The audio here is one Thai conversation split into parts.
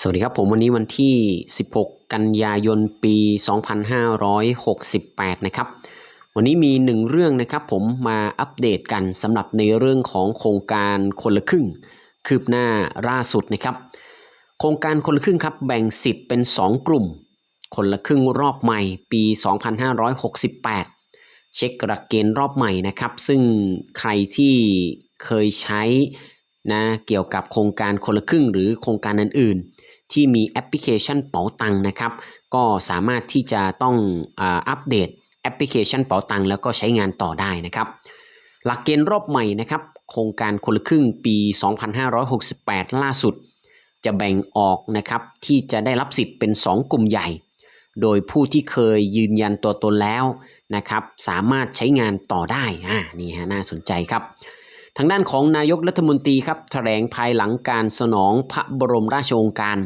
สวัสดีครับผมวันนี้วันที่ 16 กันยายนปี 2568 นะครับ วันนี้มีหนึ่งเรื่องนะครับผมมาอัปเดตกันสำหรับในเรื่องของโครงการคนละครึ่ง คืบหน้าล่าสุดนะครับ โครงการคนละครึ่งครับแบ่งสิทธิ์เป็น 2 กลุ่ม คนละครึ่งรอบใหม่ปี 2568 เช็คหลักเกณฑ์รอบใหม่นะครับ ซึ่งใครที่เคยใช้นะเกี่ยวกับโครงการคนละครึ่งหรือโครงการอื่นๆ ที่มีแอปพลิเคชันเป๋าตังนะครับ ก็สามารถที่จะต้องอาอัปเดตแอปพลิเคชันเป๋าตังแล้วก็ใช้งานต่อได้นะครับ หลักเกณฑ์รอบใหม่นะครับ โครงการคนละครึ่งปี 2568 ล่าสุด จะแบ่งออกนะครับที่จะได้รับสิทธิ์เป็น 2 กลุ่มใหญ่ โดยผู้ที่เคยยืนยันตัวตนแล้วนะครับ สามารถใช้งานต่อได้อ่านี่ฮะน่าสนใจครับ ทางด้านของนายกรัฐมนตรีครับแถลงภายหลังการสนองพระบรมราชโองการ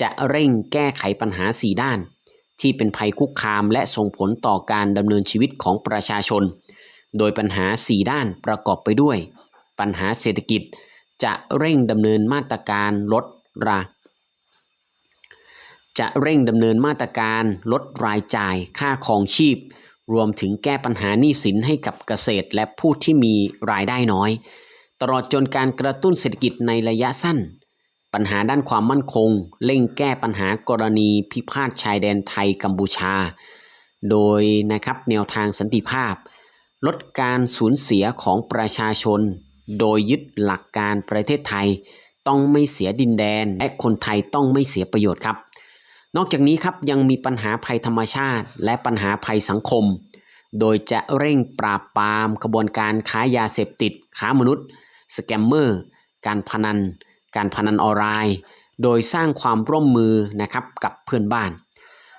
จะเร่งแก้ไขปัญหา4ด้าน ที่เป็นภัยคุกคามและส่งผลต่อการดำเนินชีวิตของประชาชน โดยปัญหา4ด้านประกอบไปด้วย ปัญหาเศรษฐกิจจะเร่งดำเนินมาตรการลดราจะเร่งดำเนินมาตรการลดรายจ่ายค่าครองชีพ รวมถึงแก้ปัญหาหนี้สินให้กับเกษตรและผู้ที่มีรายได้น้อย ตลอดจนการกระตุ้นเศรษฐกิจในระยะสั้น ปัญหาด้านความมั่นคง เร่งแก้ปัญหากรณีพิพาทชายแดนไทยกัมพูชา โดยนะครับแนวทางสันติภาพ ลดการสูญเสียของประชาชน โดยยึดหลักการประเทศไทย ต้องไม่เสียดินแดน และคนไทยต้องไม่เสียประโยชน์ครับ นอกจากนี้ครับยังมีปัญหาภัยธรรมชาติ และปัญหาภัยสังคม โดยจะเร่งปราบปรามขบวนการค้ายาเสพติด ค้ามนุษย์ สแกมเมอร์ การพนัน การพนันออนไลน์ โดยสร้างความร่วมมือนะครับกับเพื่อนบ้าน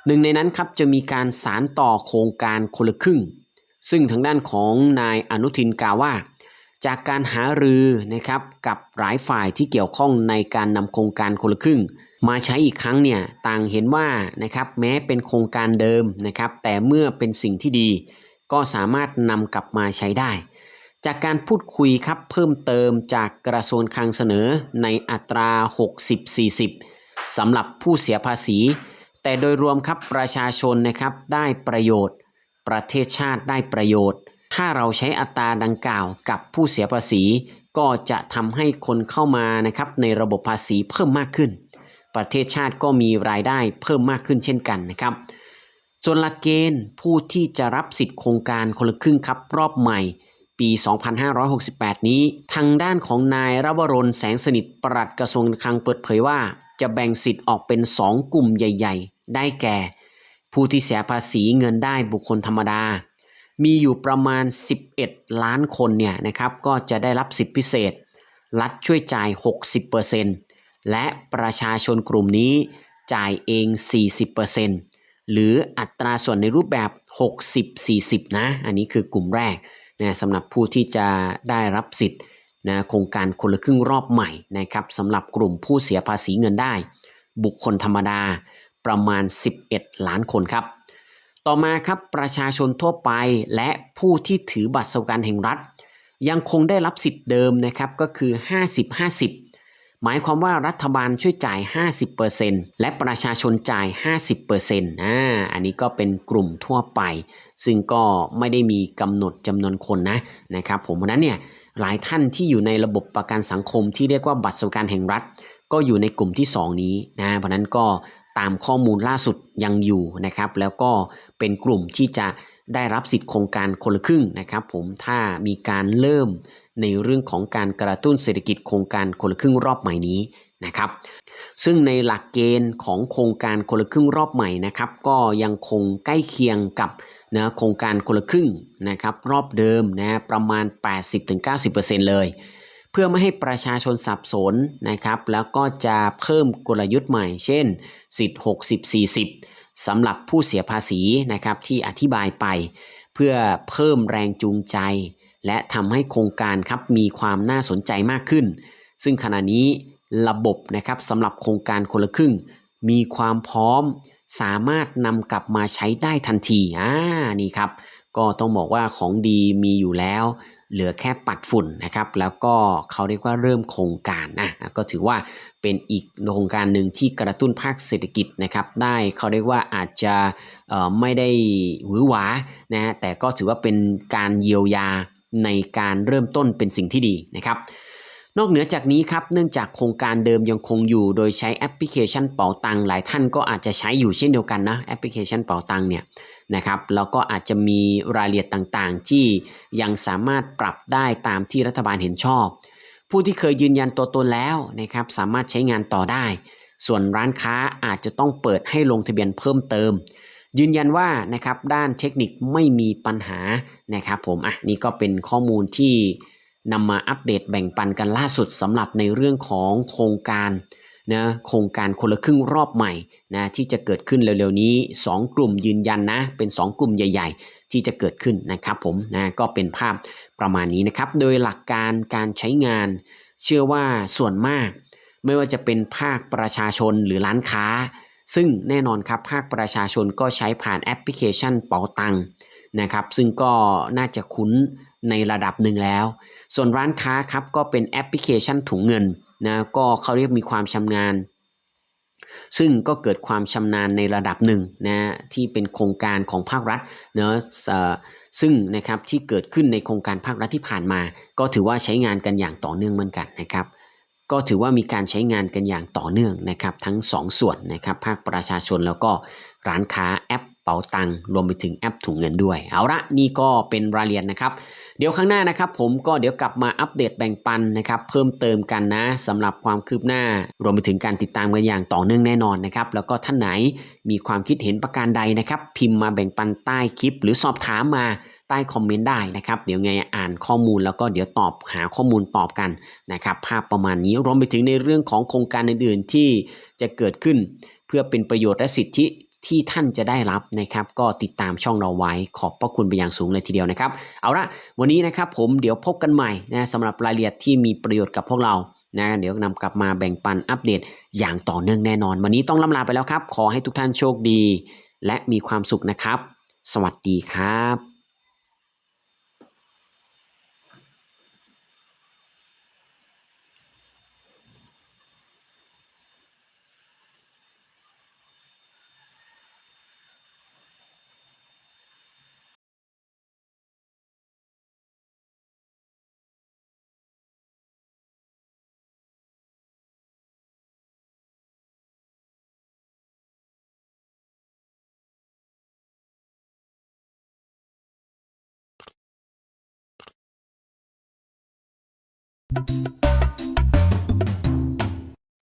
หนึ่งในนั้นครับจะมีการสารต่อโครงการคนละครึ่ง ซึ่งทางด้านของนายอนุทินกล่าวว่า จากการหารือนะครับกับหลายฝ่ายที่เกี่ยวข้องในการนำโครงการคนละครึ่ง มาใช้อีกครั้งเนี่ยต่างเห็นว่านะครับแม้เป็นโครงการเดิมนะครับแต่เมื่อเป็นสิ่งที่ดี ก็สามารถนำกลับมาใช้ได้ จากการพูดคุยครับเพิ่มเติมจากกระทรวงคลังเสนอในอัตรา 60-40สำหรับผู้เสียภาษี แต่โดยรวมครับประชาชนนะครับได้ประโยชน์ ประเทศชาติได้ประโยชน์ ถ้าเราใช้อัตราดังกล่าวกับผู้เสียภาษี ก็จะทำให้คนเข้ามานะครับในระบบภาษีเพิ่มมากขึ้น ประเทศชาติก็มีรายได้เพิ่มมากขึ้นเช่นกันนะครับส่วนหลักเกณฑ์ผู้ที่จะรับสิทธิ์โครงการคนละครึ่งครับ รอบใหม่ปี 2568 นี้ ทางด้านของนายรวรนแสงสนิทปลัดกระทรวงการคลังเปิดเผยว่า จะแบ่งสิทธิ์ออกเป็น 2 กลุ่มใหญ่ ๆ ได้แก่ ผู้ที่เสียภาษีเงินได้บุคคลธรรมดา มีอยู่ประมาณ 11 ล้านคนเนี่ยนะครับก็จะได้รับสิทธิพิเศษ รัฐช่วยจ่าย 60% และประชาชนกลุ่มนี้จ่ายเอง 40%หรืออัตราส่วนในรูปแบบ 60-40 นะ อันนี้คือกลุ่มแรกนะสำหรับผู้ที่จะได้รับสิทธิ์นะโครงการคนละครึ่งรอบใหม่นะครับสำหรับกลุ่มผู้เสียภาษีเงินได้ บุคคลธรรมดาประมาณ 11 ล้านคนครับ ต่อมาครับประชาชนทั่วไปและผู้ที่ถือบัตรสวัสดิการแห่งรัฐ ยังคงได้รับสิทธิ์เดิมนะครับก็คือ 50-50 หมายความว่ารัฐบาลช่วยจ่าย 50%และประชาชนจ่าย 50%อ่าอันนี้ก็เป็นกลุ่มทั่วไป ซึ่งก็ไม่ได้มีกำหนดจำนวนคนนะนะครับผมเพราะนั้นเนี่ยหลายท่านที่อยู่ในระบบประกันสังคมที่เรียกว่าบัตรสวัสดิการแห่งรัฐ ก็อยู่ในกลุ่มที่ 2 นี้นะเพราะนั้นก็ตามข้อมูลล่าสุดยังอยู่นะครับ แล้วก็เป็นกลุ่มที่จะ ได้รับสิทธิ์โครงการคนละครึ่งนะครับผมถ้ามีการเริ่มในเรื่องของการกระตุ้นเศรษฐกิจโครงการคนละครึ่งรอบใหม่นี้นะครับซึ่งในหลักเกณฑ์ของโครงการคนละครึ่งรอบใหม่นะครับก็ยังคงใกล้เคียงกับนะโครงการคนละครึ่งนะครับรอบเดิมนะประมาณ 80-90%เลย เพื่อไม่ให้ประชาชนสับสนนะครับแล้วก็จะเพิ่มกลยุทธ์ใหม่ เช่นสิทธิ์60-40 สำหรับผู้เสียภาษีนะครับที่อธิบายไป เพื่อเพิ่มแรงจูงใจ และทำให้โครงการครับมีความน่าสนใจมากขึ้น ซึ่งขณะนี้ระบบนะครับสำหรับโครงการคนละครึ่ง มีความพร้อมสามารถนำกลับมาใช้ได้ทันทีอ่านี่ครับ ก็ต้องบอกว่าของดีมีอยู่แล้ว เหลือแค่ปัดฝุ่นนะครับ แล้วก็เขาเรียกว่าเริ่มโครงการนะก็ถือว่าเป็นอีกโครงการหนึ่งที่กระตุ้นภาคเศรษฐกิจนะครับ ได้เขาเรียกว่าอาจจะไม่ได้หวือหวานะฮะแต่ก็ถือว่าเป็นการเยียวยาในการเริ่มต้นเป็นสิ่งที่ดีนะครับ นอกเหนือจากนี้ครับเนื่องจากโครงการเดิมยังคงอยู่ โดยใช้แอปพลิเคชันเป๋าตังหลายท่านก็อาจจะใช้อยู่เช่นเดียวกันนะแอปพลิเคชันเป๋าตังเนี่ยนะครับแล้วก็อาจจะมีรายละเอียดต่างๆ ที่ยังสามารถปรับได้ตามที่รัฐบาลเห็นชอบ ผู้ที่เคยยืนยันตัวตนแล้วนะครับสามารถใช้งานต่อได้ ส่วนร้านค้าอาจจะต้องเปิดให้ลงทะเบียนเพิ่มเติม ยืนยันว่านะครับด้านเทคนิคไม่มีปัญหานะครับผมอะนี่ก็เป็นข้อมูลที่ นำมาอัปเดตแบ่งปันกันล่าสุดสำหรับในเรื่องของโครงการนะโครงการคนละครึ่งรอบใหม่นะที่จะเกิดขึ้นเร็วๆนี้ 2 กลุ่มยืนยันนะเป็น 2 กลุ่มใหญ่ ๆ ที่จะเกิดขึ้นนะครับผมนะก็เป็นภาพประมาณนี้นะครับ โดยหลักการการใช้งาน เชื่อว่าส่วนมาก ไม่ว่าจะเป็นภาคประชาชนหรือร้านค้า ซึ่งแน่นอนครับภาคประชาชนก็ใช้ผ่านแอปพลิเคชันเป๋าตัง นะครับ ซึ่งก็น่าจะคุ้นในระดับหนึ่งแล้ว ส่วนร้านค้าครับก็เป็นแอปพลิเคชันถุงเงินนะก็เขาเรียกมีความชำนาญซึ่งก็เกิดความชำนาญในระดับหนึ่งนะที่เป็นโครงการของภาครัฐเนอะซึ่งนะครับที่เกิดขึ้นในโครงการภาครัฐที่ผ่านมา ก็ถือว่าใช้งานกันอย่างต่อเนื่องเหมือนกันนะครับ ก็ถือว่ามีการใช้งานกันอย่างต่อเนื่องนะครับ ทั้ง2ส่วนนะครับภาคประชาชนแล้วก็ร้านค้าแอป ป๋าตังรวมไปถึงแอปถุงเงินด้วย เอาละนี่ก็เป็นรายละเอียดนะครับ เดี๋ยวข้างหน้านะครับผมก็เดี๋ยวกลับมาอัปเดตแบ่งปันนะครับเพิ่มเติมกันนะสำหรับความคืบหน้า รวมไปถึงการติดตามกันอย่างต่อเนื่องแน่นอนนะครับแล้วก็ท่านไหนมีความคิดเห็นประการใดนะครับพิมพ์มาแบ่งปันใต้คลิป หรือสอบถามมาใต้คอมเมนต์ได้นะครับเดี๋ยวไงอ่านข้อมูลแล้วก็เดี๋ยวตอบหาข้อมูลตอบกันนะครับภาพประมาณนี้รวมไปถึงในเรื่องของโครงการอื่นๆที่จะเกิดขึ้น เพื่อเป็นประโยชน์และสิทธิ ที่ท่านจะได้รับนะครับ ก็ติดตามช่องเราไว้ขอบพระคุณไปอย่างสูงเลยทีเดียวนะครับ เอาละวันนี้นะครับผมเดี๋ยวพบกันใหม่นะสำหรับรายละเอียดที่มีประโยชน์กับพวกเรานะเดี๋ยวนำกลับมาแบ่งปันอัปเดตอย่างต่อเนื่องแน่นอน วันนี้ต้องล่ำลาไปแล้วครับ ขอให้ทุกท่านโชคดี และมีความสุขนะครับ สวัสดีครับ you.